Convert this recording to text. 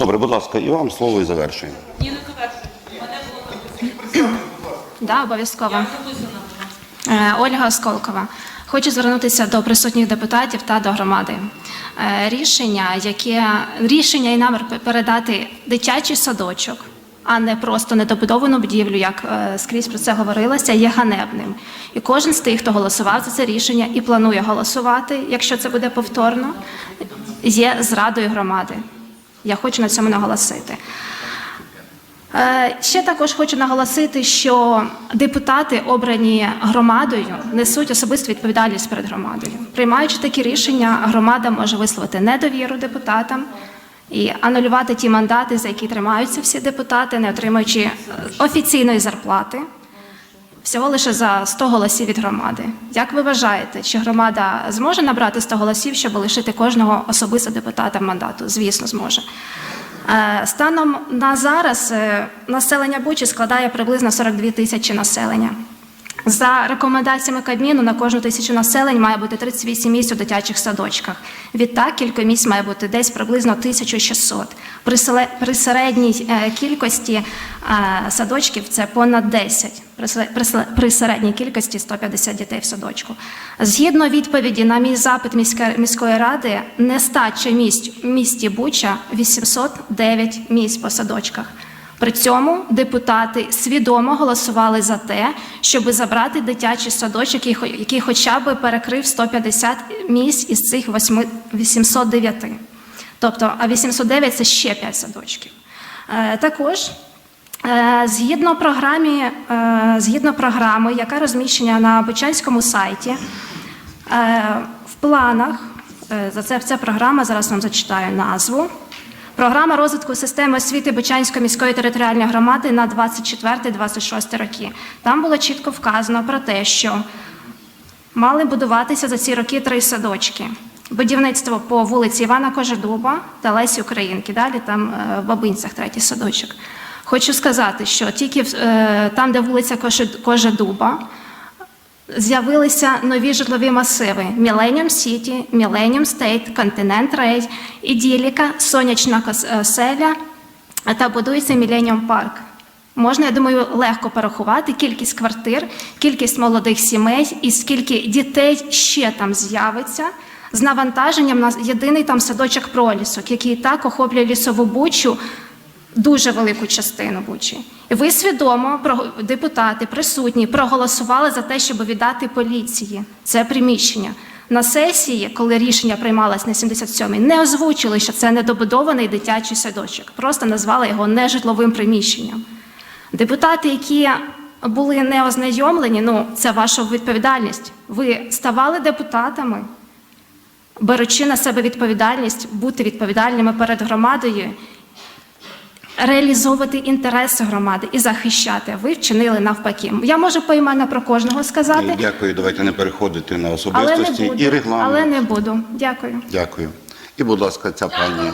Добре, будь ласка, і вам слово і завершуємо. Ні, не завершуй. Мене було обов'язково. Е, Ольга Осколкова. Хочу звернутися до присутніх депутатів та до громади. Е, Рішення, яке рішення і намір передати дитячий садочок, а не просто недобудовану будівлю, як е, скрізь про це говорилося, є ганебним. І кожен з тих, хто голосував за це рішення і планує голосувати, якщо це буде повторно, є зрадою громади. Я хочу на цьому наголосити. Е, Ще також хочу наголосити, що депутати, обрані громадою, несуть особисту відповідальність перед громадою. Приймаючи такі рішення, громада може висловити недовіру депутатам і анулювати ті мандати, за які тримаються всі депутати, не отримуючи е, офіційної зарплати. Всього лише за 100 голосів від громади. Як ви вважаєте, чи громада зможе набрати 100 голосів, щоб лишити кожного особисто депутата мандату? Звісно, зможе. Е, Станом на зараз е, населення Бучі складає приблизно 42 тисячі населення. За рекомендаціями Кабміну на кожну тисячу населень має бути 38 місць у дитячих садочках. Відтак кількість місць має бути десь приблизно 1600. При, середній кількості садочків це понад 10. При, середній кількості 150 дітей в садочку. Згідно відповіді на мій запит міської ради, нестача місць в місті Буча 809 місць по садочках. При цьому депутати свідомо голосували за те, щоб забрати дитячий садочок, який хо- який хоча б перекрив 150 місць із цих восьми- 809. Тобто, а 809 – це ще 5 садочків. Е, Також Е, Згідно програмі, е, згідно програми, яка розміщена на Бучанському сайті, в планах за це ця програма, зараз вам зачитаю назву. Програма розвитку системи освіти Бучанської міської територіальної громади на 24-26 роки. Там було чітко вказано про те, що мали будуватися за ці роки три садочки. Будівництво по вулиці Івана Кожедуба та Лесі Українки. Далі там е, в Бабинцях третій садочок. Хочу сказати, що тільки е, там, де вулиця Кожедуба, з'явилися нові житлові масиви: Millennium Сіті, Millennium Стейт, Континент Рей, Іділіка, Сонячна Кос- оселя та будується Millennium Парк. Можна, я думаю, легко порахувати кількість квартир, кількість молодих сімей і скільки дітей ще там з'явиться з навантаженням на єдиний там садочок пролісок, який і так охоплює лісову бучу дуже велику частину Бучі. І ви свідомо, депутати присутні, проголосували за те, щоб віддати поліції це приміщення. На сесії, коли рішення приймалось на 77-й, не озвучили, що це недобудований дитячий садочок, просто назвали його нежитловим приміщенням. Депутати, які були не ознайомлені, ну це ваша відповідальність. Ви ставали депутатами, беручи на себе відповідальність, бути відповідальними перед громадою, реалізовувати інтереси громади і захищати. Ви вчинили навпаки. Я можу поіменно про кожного сказати, Дякую, давайте не переходити на але не особистості буду. і регламент. Але не буду. Дякую. Дякую. І, будь ласка, ця пані.